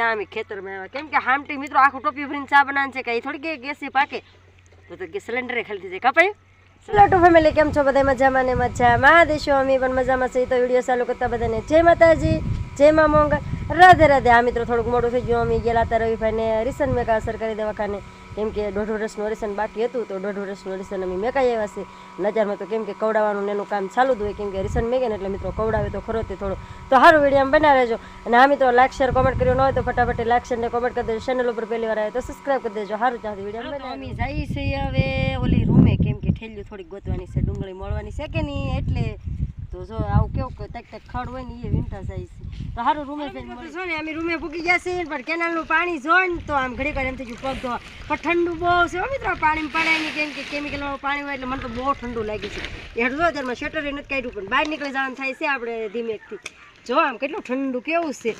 ચા અમે ખેતરમાં આવ્યા. કેમ કે હામટી મિત્રો આખું ટોપી ભરીને ચા બનાવે છે કે થોડી કે ગેસી પાકે. તો તો કે સિલિન્ડરે ખાલી થઈ જાય. કપાયું ફેમિલી કેમ છો બધા મજામાં ને મજામાં. દેશો, અમે પણ મજામાં છે તો વીડિયો ચાલુ કરતા બધાને જય માતાજી, જય મા મોંગલ રાધે રાધે. આ મિત્રો થોડુંક મોડું થઈ ગયું. અમે ગયેલા હતા રવિભાઈને રિસન કરી દેવા દવાખાને. કેમ કે દોઢ વર્ષનું રિસન બાકી હતું તો દોઢ વર્ષનું રિસન અમે મેકાઈ આવ્યા છે. નજારમાં તો કેમ કે કવડાવવાનું એનું કામ ચાલુ જ હોય કેમ કે રિસન મેકે ને એટલે મિત્રો કવડાવે તો ખરો તે થોડો. તો સારું વીડિયો બનાવે રહેજો. અને આ મિત્રો લાઈક શેર કોમેન્ટ કર્યો ન હોય તો ફટાફટ લાઈક શેર ને કોમેન્ટ કરી દેજો. ચેનલ ઉપર પહેલી વાર આવે તો સબસ્ક્રાઈબ કરી દેજો. સારું ત્યાંથી વીડિયો અમે જઈએ છીએ હવે ઓલી રૂમે. કેમ કે ઠેલ્યું થોડીક ગોતવાની છે ડુંગળી મળવાની છે કે નહીં? એટલે તો જો આવું કેવું કે તક તક ખડ હોય ને એ વિંટા જાય છે. તો સારું રૂમે જઈને જો ને અમે રૂમે ભૂકી ગયા છે પણ કેનાલનું પાણી જો ને તો આમ ઘડી વાર એમ થઈ ગયું પગ ધોવા. પણ ઠંડુ બહુ છે મિત્રો પાણી પડે નહીં કેમ કે કેમિકલ વાળું પાણી હોય એટલે મને તો બહુ ઠંડુ લાગે છે. એટલો અત્યારમાં શટર નથી કાઢ્યું પણ બહાર નીકળી જવાનું થાય છે આપણે ધીમેકથી જો આમ કેટલું ઠંડુ કેવું છે.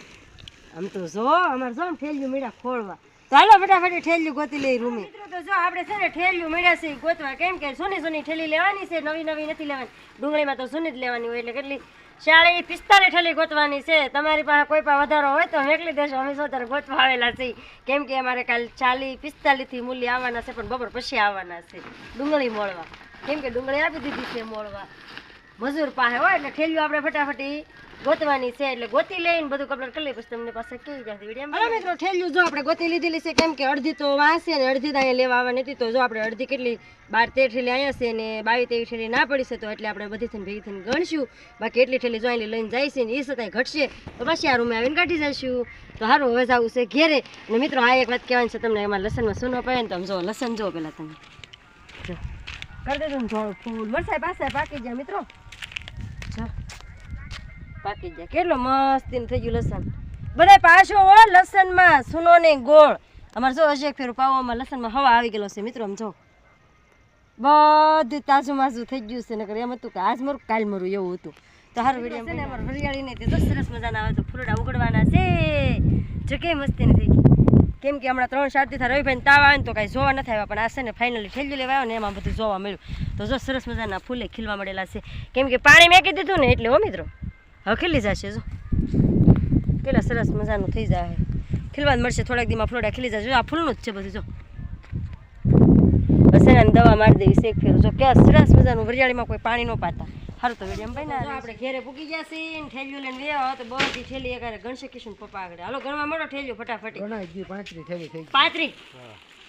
આમ તો જો અમારે જો ને ફેલ્યું મેળા ખોળવા. હાલો, ફટાફટ ઠેલ્યું ગોતી લઈ રૂમે. તો જો આપણે છે ને ઠેલ્યું મળ્યા છે, ગોતવા, કેમ કે સોની સોની ઠેલી લેવાની છે, નવી નવી નથી લેવાની. ડુંગળીમાં તો સોની જ લેવાની હોય, એટલે કેટલી ચાળી પિસ્તાલીસ ઠેલી ગોતવાની છે. તમારી પાસે કોઈ પણ વધારો હોય તો મેકલી દેશો અમે સોતર ગોતવા આવેલા છીએ. કેમ કે અમારે કાલ ચાલી પિસ્તાલીસથી મૂલ્ય આવવાના છે, પણ બપોર પછી આવવાના છે. ડુંગળી મોળવા. કેમ કે ડુંગળી આપી દીધી છે મોળવા. મજૂર પાસે હોય એટલે ઠેલ્યું આપણે ફટાફટી ગોતવાની છે એટલે ગોતી લઈને બધું કમ્પ્લીટ કરી લઈ પછી તમને પાસે કેવી જાય વીડિયો મિત્રો ઠેલ્યું જો આપણે ગોતી લીધેલી છે. કેમ કે અડધી તો વાંચશે અને અડધી તો અહીંયા લેવા આવવાની હતી તો જો આપણે અડધી કેટલી બાર તેર ઠેલી અહીંયા છે ને બાવીસ તેવી ઠેલી ના પડી છે તો એટલે આપણે બધી થઈને ભેગી થઈને ગણશું. બાકી એટલી ઠેલી જો અહીં લઈને જાય છે ને એ સતાય ઘટશે. તો પછી આ રૂમે આવીને કાઢી જઈશું. તો સારું હવે જવું છે ઘેરે. અને મિત્રો આ એક વાત કહેવાની છે તમને એમાં લસણમાં સૂનો પડે ને તમે જો લસણ જો પહેલાં તમે. જો. કરી દેજો થોડું ફૂલ. વરસાદ પાસે પાકી ગયા મિત્રો. પાકી જાય કેટલો મસ્તી થઈ ગયું લસણ. બધા પાછો હો લસણમાં સુનો ને ગોળ. અમારે જો હજી એક ફેરું પાવામાં લસણમાં હવા આવી ગયેલો છે મિત્રો આમ જો. બધું તાજું માજું થઈ ગયું છે નકર એમ હતું કે આજ મરું કાલ મરું એવું હતું. તો હારું વીડિયો છે ને અમારે હરિયાળીને તે તો સરસ મજાના આવે તો ફૂલડા ઉગડવાના છે. જો કે મસ્તી ને થઈ ગઈ. કેમ કે હમણાં ત્રણ સાતથી થાય રવિભાઈ તાવ આવે ને તો કાંઈ જોવા નથી આવ્યા પણ આ છે ને ફાઇનલી ઠેલ્યું લેવા આવ્યો ને એમાં બધું જોવા મળ્યું. તો જો સરસ મજાના ફૂલે ખીલવા મળેલા છે. કેમ કે પાણી મેકી દીધું ને એટલે હો મિત્રો. હવે ખીલી જશે જો? કેટલા સરસ મજાનું થઈ જાય. ખીલવા મળશે થોડાક દીમાં ફ્લોડા ખીલી જશે આ ફૂલનું જ છે બધું જો. બસ એના દવા મારી દેવી શેક એક ફેરું. જો ક્યાં સરસ મજાનું વરિયાળીમાં કોઈ પાણી ન પાતા સારું તો વેડિયમ ભાઈ ના આપણે ઘેરે પૂકી ગયા છીએ ને ઠેલિયું લઈને વ્યા તો બધી ઠેલી એકારે ગણશે કિશન પપ્પા આગળ. હાલો ગણવા મળો ઠેલિયું ફટાફટ. પાંત્રી પાંત્રી?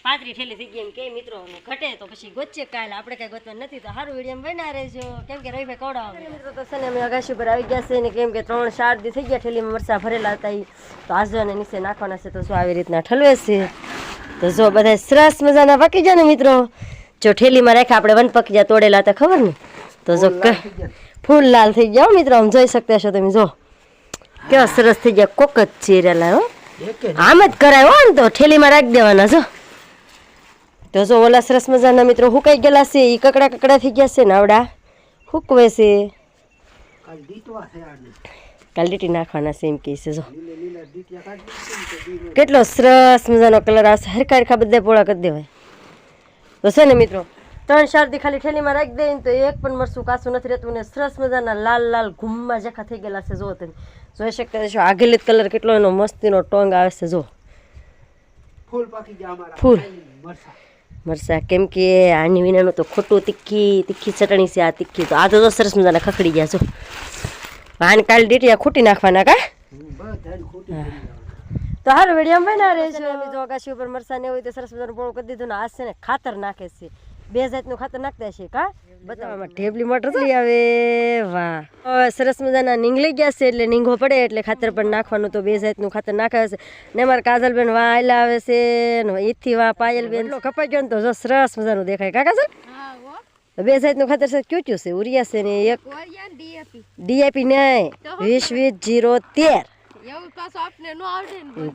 ઠેલી થઈ ગઈ એમ કે મિત્રો ઘટે તો પછી ગોચે કાલ. આપણે કઈ ગોતવા નથી તો સારું વીડિયો બના રહેજો. કેમ કે રવિભાઈ કવડાવ મિત્રો તો છે ને અમે અગાશી પર આવી ગયા છે ને કેમ કે ત્રણ ચાર દી થઈ ગયા ઠેલીમાં મરસા ભરેલા હતા એ તો આજો અને નીચે નાખવાના છે તો શું આવી રીતના ઠલવે છે. તો જો બધા સરસ મજાના પાકી જાય ને મિત્રો. જો ઠેલીમાં રાખ્યા આપણે વન પકી ગયા તોડેલા હતા ખબર ને? તો જો ફૂલ લાલ થઈ ગયા. હો મિત્રો આમ જોઈ શકતા છો તમે જો. કેવા સરસ થઈ ગયા કોક જ ચીરેલા હો. આમ જ કરાય હો ને તો ઠેલીમાં રાખી દેવાના જો. તો જો ઓલા સરસ મજાના મિત્રો હુકાઈ ગયેલા છે એ કકડા કકડા થઈ ગયા છે ને આવડા હુકવે છે. કાલ નાખવાના છે એમ કહે છે જો. કેટલો સરસ મજાનો કલર આવશે. હરખા હરખા બધા પોળા કરી દેવાય. તો છે ને મિત્રો ત્રણ શારદી ખાલી ઠેલીમાં રાખી દે ને તો એક પણ મરસું કાસું નથી રહેતું ને સરસ મજાના લાલ લાલ ઘૂમમાં જખા થઈ ગયેલા છે જો તમે. જોઈ શકતા છો આગેલી કલર કેટલો એનો મસ્તીનો ટોંગ આવે છે જો. ફૂલ પાકી ગયા અમારા ફૂલ. મરસા મરસા. કેમ કે આની વિનાનું તો ખોટું તીખી તીખી ચટણી છે આ તીખી. તો આ તો સરસ મજાના ખખડી ગયા છો. આને કાલે ડીટીયા ખૂટી નાખવાના કા? તો હારું વેડિયામ ભાઈ ના રહે છે જો આકાશી ઉપર મરસા ને હોય તો સરસ મજાનું બોળું કરી દીધું ને આ છે ને ખાતર નાખે છે. બે જાતનું ખાતર નાખતા છે કા? બતાવવામાં ઢેબલી મટર થઈ આવે. વાહ. હવે સરસ મજાના નીંગલી ગયા છે એટલે નીંગો પડે એટલે ખાતર પણ નાખવાનું તો બે જાતનું ખાતર નાખે છે. ને મારા કાજલબેન વાહ આયલા આવે છે ને ઈથી વાહ પાયલબેન કપાઈ ગયો ને તો જો સરસ મજાનું દેખાય કાકા સર બે જાતનું ખાતર છે ક્યું કયું છે? ઉરિયા છે ને એક ડીએપી. નહીં વીસ વીસ જીરો તેર.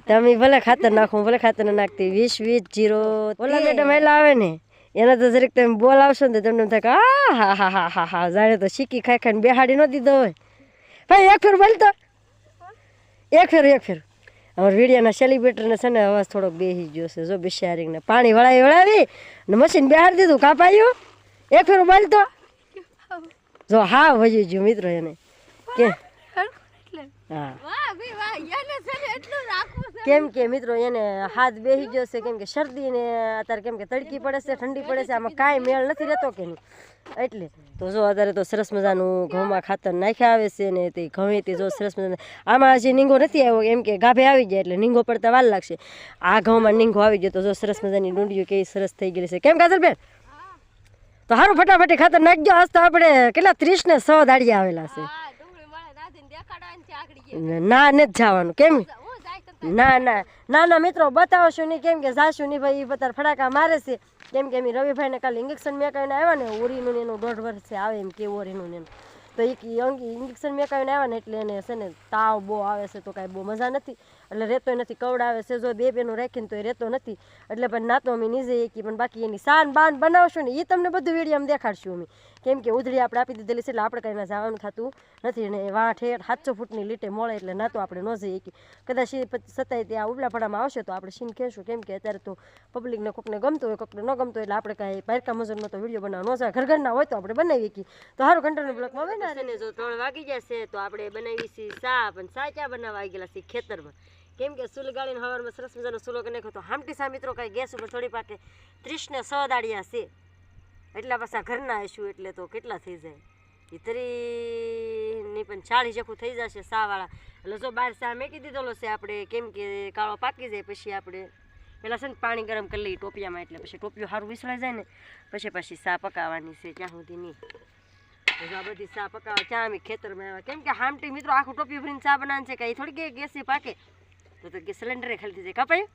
તમે ભલે ખાતર નાખો ભલે ખાતર નાખતી વીસ વીસ જીરો ઓલા મેડમ એલા આવે ને એના તો જરીક તમે બોલાવશો ને તો તમને થાય કે આ હા હા હા હા હા જાણે તો શીખી ખાઈ ખાઈને બેહાડી ન દીધો હોય. ભાઈ એક ફેર બોલતો એક ફેર એક ફેર. અમારા વીડિયાના સેલિબ્રેટરને છે ને અવાજ થોડોક બેસી ગયો છે. જો બિશારીને પાણી વળાવી વળાવી ને મશીન બેહાડી દીધું કાપાયું. એક ફેર બોલતો જો હા વજી ગયું મિત્રો એને. કે? હા. વાહ ભઈ વાહ યાને છે એટલું રાખવું છે. કેમ કે મિત્રો એને હાથ બેહી ગયો છે કેમ કે શરદી ને અત્યારે કેમ કે તડકી પડે છે ઠંડી પડે છે આમાં કાંઈ મેળ નથી રહેતો કે નહીં. એટલે તો જો અત્યારે તો સરસ મજાનું ઘઉંમાં ખાતર નાખ્યા આવે છે ને તે ઘઉં તે જો સરસ મજાનું આમાં હજી નીંગો નથી આવ્યો એમ કે ગાભે આવી જાય એટલે નીંગો પડતા વાર લાગશે. આ ઘઉંમાં નીંગો આવી ગયો તો જો સરસ મજાની ડુંડીઓ કેવી સરસ થઈ ગયેલી છે. કેમ કાજલબેન? તો સારું ફટાફટી ખાતર નાખજો આજ તો આપણે કેટલા ત્રીસ ને સો દાડિયા આવેલા છે હા ડુંગળી મળે નાથીને દેખાડવાની છે આગળ ગયે ના નથી જવાનું કેમ? ના ના ના ના મિત્રો બતાવશું નહીં કેમ કે જાશું નહીં ભાઈ બધા ફટાકા મારે છે. કેમ કે એમ રવિભાઈને કાલે ઇન્જેક્શન મેકાવીને આવ્યા ને ઓરીનું એનું દોઢ વર્ષે આવે એમ કે ઓરીનું એનું તો એ ઇન્જેક્શન મેકાવીને આવ્યા ને એટલે એને છે ને તાવ બહુ આવે છે તો કાંઈ બહુ મજા નથી. એટલે રહેતો નથી કવડાવે છે જો બે બેનું રાખીને તો એ રહેતો નથી. એટલે પણ નાતો અમે નીચે એકી પણ બાકી એની સાન બાન બનાવશું ને એ તમને બધું વીડિયો દેખાડશું અમે. કેમ કે ઉધડી આપણે આપી દીધેલી છે એટલે આપણે કંઈ જવાનું થતું નથી ને વાં ઠેઠ સાતસો ફૂટની લીટે મળે એટલે ના તો આપણે ન જઈએ કે કદાચ સતાય છતાંય ત્યાં ઉપલાપડામાં આવશે તો આપણે સીન કહેશું કેમ કે અત્યારે તો પબ્લિકને કોકને ગમતું હોય કોકને ન ગમતું એટલે આપણે કાંઈ પારકા મજૂરનો તો વીડિયો બનાવવાનો છે ઘર ઘરના હોય તો આપણે બનાવીએ કે તો સારું કંટ્રોલ બ્લોકમાં હોય ને જો ત્રણ વાગી જશે તો આપણે બનાવી છીએ સા પણ સા ક્યાં બનાવવા આવી ગયેલા છીએ ખેતરમાં? કેમ કે સુલ ગાળીને હવારમાં સરસ મજાનો સુલો કરી નાખ્યો તો હામટી સા મિત્રો કાંઈ ગેસ ઉપર થોડી પાકે ત્રીસને સો દાડિયા છે. એટલા પાછા ઘરના હશું એટલે તો કેટલા થઈ જાય? ઈ ત્રીની પણ છાળી જેખું થઈ જશે સાવાળા. એટલે જો બહાર સા મેકી દીધેલો છે આપણે, કેમ કે કાળો પાકી જાય પછી આપણે. પહેલાં છે ને પાણી ગરમ કરી લઈએ ટોપિયામાં એટલે પછી ટોપિયું સારું વિસળાઈ જાય ને, પછી પછી સા પકાવવાની છે ત્યાં સુધી નહીં. આ બધી સા પકાવવા ત્યાં અમે ખેતરમાં આવ્યા. કેમ કે હામટી મિત્રો આખું ટોપી ભરીને સા બનાવે છે કે થોડી ગેસ પાકે. તો તો ગેસ સિલિન્ડરે ખાલી થઈ જાય. કપાયું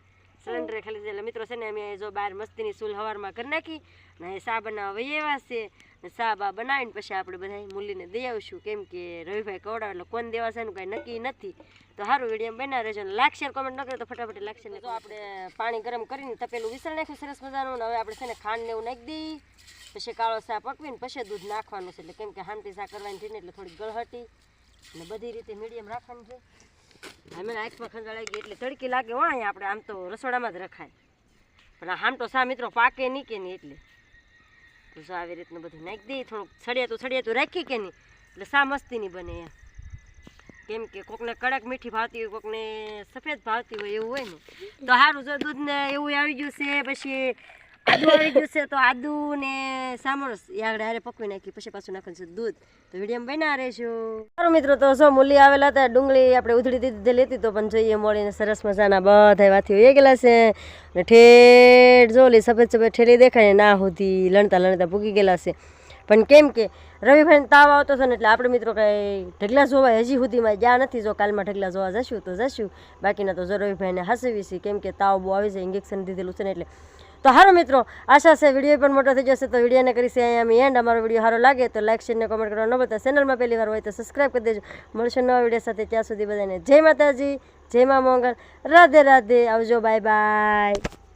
સિલિન્ડરે ખાલી એટલે મિત્રો છે ને અમે જો બહાર મસ્તીની સૂલ હવારમાં કરી નાખી ને સા બનાવવા એવા છે. ને ચા બા બનાવીને પછી આપણે બધા મૂલીને દઈ આવશું. કેમ કે રવિભાઈ કવડાવે એટલે કોણ દેવા છે એનું કાંઈ નક્કી નથી. તો સારું વીડિયો બના રહેજો ને લાગશે કોમેન્ટ ન કરે તો ફટાફટ લાગશે ને તો આપણે પાણી ગરમ કરીને તપેલું વિસળ નાખ્યું સરસ મજાનું. ને હવે આપણે છે ને ખાંડ ને એવું નાખી દઈ પછી કાળો સા પકવીને પછી દૂધ નાખવાનું છે. એટલે કેમ કે હાંટી સા કરવાની થઈને એટલે થોડી ગળહટી. અને બધી રીતે મીડિયમ રાખવાની છે. અમે આંખમાં ખંજાળાઈ ગઈ એટલે તડકી લાગે અહીંયા આપણે, આમ તો રસોડામાં જ રખાય. પણ આમ તો સા મિત્રો પાકે નહીં કે નહીં એટલે. તો સા આવી રીતનું બધું નાખી દઈએ, થોડુંક સળિયાતું સળિયાતું રાખી કે નહીં એટલે સા મસ્તી નહીં બને એમ. કેમ કે કોકને કડક મીઠી ભાવતી હોય, કોકને સફેદ ભાવતી હોય એવું હોય ને. તો સારું જો દૂધને એવું આવી ગયું છે, પછી આદુ આવી ગયું છે, તો આદુ ને સામરસ આગળ હારે પકવી નાખી, પછી પાછું નાખવાનું છે દૂધ. તો વીડિયો બના રહેશો મારો મિત્રો, તો જો મૂલી આવેલા હતા, ડુંગળી આપણે ઉધડી દીધી લેતી તો પણ જોઈએ મળીને સરસ મજાના બધા વાથી એ ગયેલા છે. ને ઠેઠ જો સફેદ સફેદ ઠેલી દેખાય ને સુધી લણતા લણતા ભૂગી ગયેલા છે. પણ કેમ કે રવિભાઈને તાવ આવતો હતો ને એટલે આપણે મિત્રો કંઈ ઢગલા જોવા હજી સુધીમાં જ્યાં નથી, જો કાલમાં ઢગલા જોવા જશું તો જશું. બાકીના તો જો રવિભાઈને હાસવી છે કેમ કે તાવ બહુ આવી જાય ઇન્જેક્શન દીધેલું છે ને એટલે. તો હારો મિત્રો, આશા છે વીડિયો પણ મોટો થઈ જશે. તો વિડીયોને કરીશું અહીંયા અમે એન્ડ અમારો વીડિયો સારો લાગે તો લાઇક શેરને કોમેન્ટ કરવા ન બતા ચેનલમાં પહેલી હોય તો સબસ્ક્રાઈબ કરી દેજો. મળશે નવા વીડિયો સાથે ત્યાં સુધી બધાને. જય માતાજી, જય મા મોંગલ. રાધે રાધે. આવજો બાય બાય